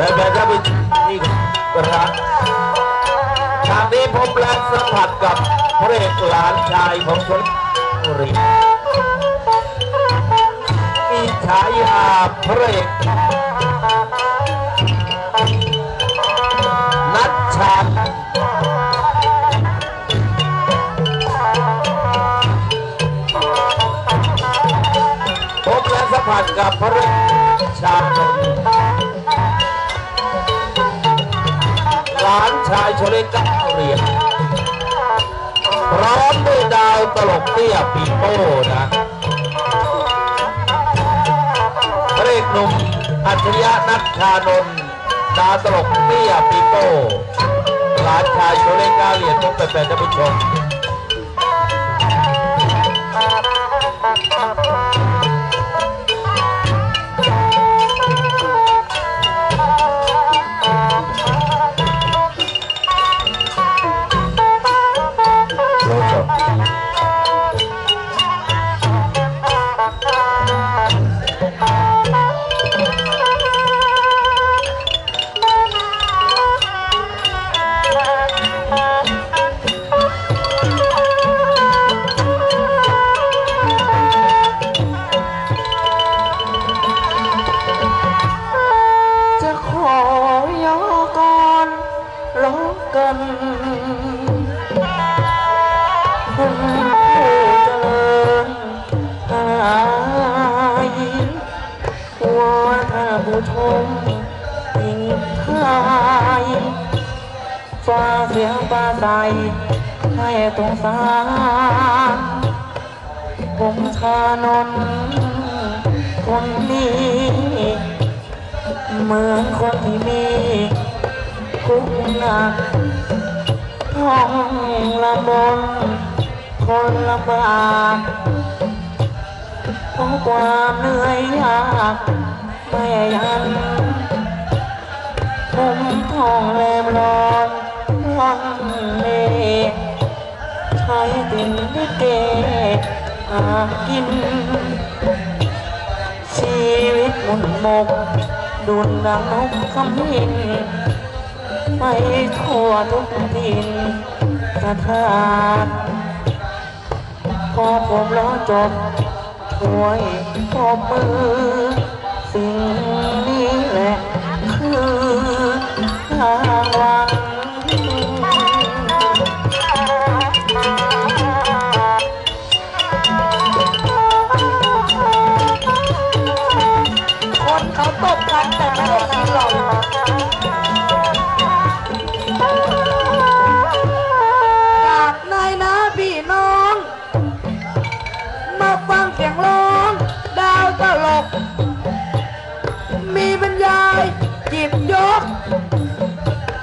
แฟนๆจะไปนี่รักฉากนี้ผมและสัมผัสกับพระเอกหลานชายของชนบุรีมีฉายาพระเอกนัดชาญผมและสัมผัสกับพระชานนท์หานชายชเลก้าวเรียนพร้อมด้วยดาวตลกเตี้ยปีโป้นะพระเอกหนุ่มอัจฉริยะนัทชานนท์ดาวตลกเตี้ยปีโป้หลานชายชเล็กก้าวเรียนพบแฟนๆท่านผู้ชม ฟ้าเสียงปลาใสให้ตรงสารผมชานนคนนี้ เมือนคนที่มี ทุกข์หนักท้องลำบนคนลำบากเพราะความเหนื่อยยากไม่ยันผมท้องแรมร้อนร้อนเล่ใช้ตินดิเกหากิน ชีวิตหมุนหมกดุนดังนกคำหิน ไปทั่วทุกทินสถานพอผมร้อจบช่วยปรบมือสิ่ง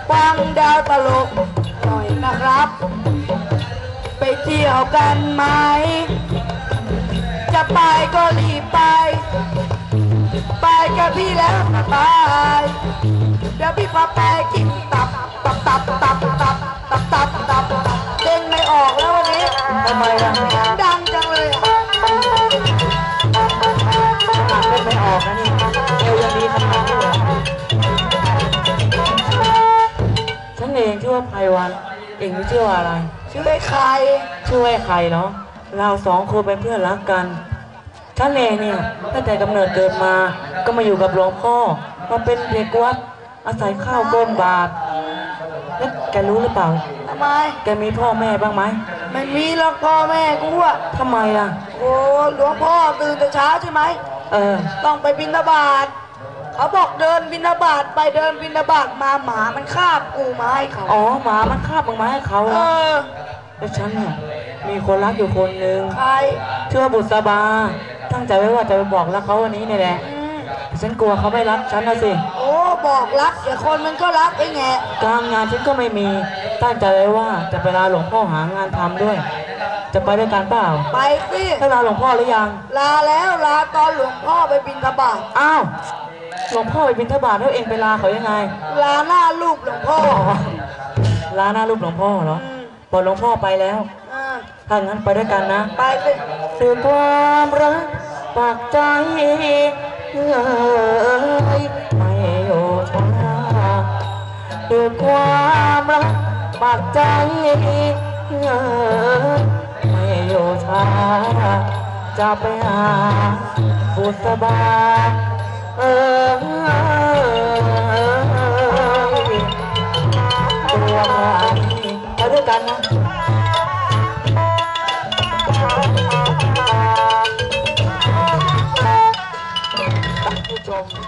ฟังดาวตลกหน่อยนะครับ ไปเที่ยวกันไหม จะไปก็รีบไป ไปกับพี่แล้วไปเดี๋ยวพี่พาไปกินตับ ตับตับตับตับตับ ว่าไพวันเองชื่อว่าอะไร ชื่อไอ้ใคร ชื่อว่าใครเนาะเราสองคนเป็นเพื่อนรักกันฉันเองเนี่ยตั้งแต่กำเนิดเกิดมาก็มาอยู่กับหลวงพ่อมาเป็นเด็กวัดอาศัยข้าวก้นบาทแล้วแกรู้หรือเปล่าทำไม แกมีพ่อแม่บ้างไหมไม่มีหรอกพ่อแม่กูอะทำไมล่ะ โอ้หลวงพ่อตื่นแต่เช้าใช่ไหมเออ ต้องไปบิณฑบาต เขาบอกเดินบิณฑบาตไปเดินบิณฑบาตมาหมามันคาบกูมาให้เขาอ๋อหมามันคาบมึงมาให้เขาเอเหรออแล้วฉันเนี่ยมีคนรักอยู่คนหนึ่งใครชื่อว่าบุษบา ตั้งใจไว้ว่าจะไปบอกรักเขาวันนี้นี่แหละอืมแต่ฉันกลัวเขาไม่รักฉันนะสิ โอ้บอกรักเดี๋ยวคนมันก็รักไอ้แงะการงานฉันก็ไม่มี ตั้งใจไว้ว่าจะไปลาหลวงพ่อหางานทำด้วย จะไปด้วยกันเปล่าไปสิได้ลาหลวงพ่อหรือยัง ลาแล้วลาตอนหลวงพ่อไปบิณฑบาตอ้าว หลวงพ่อไปบิณฑบาตแล้วเองไปลาเขายังไง ลาหน้ารูปหลวงพ่อลาหน้ารูปหลวงพ่อเหรอบอกหลวงพ่อไปแล้วถ้างั้นไปด้วยกันนะไปสิสื่อความรักปากใจเอไม่โยชนาสื่อความรักปากใจเอ่ยไม่โยชาจะไปหาบุษบา นผู้ชม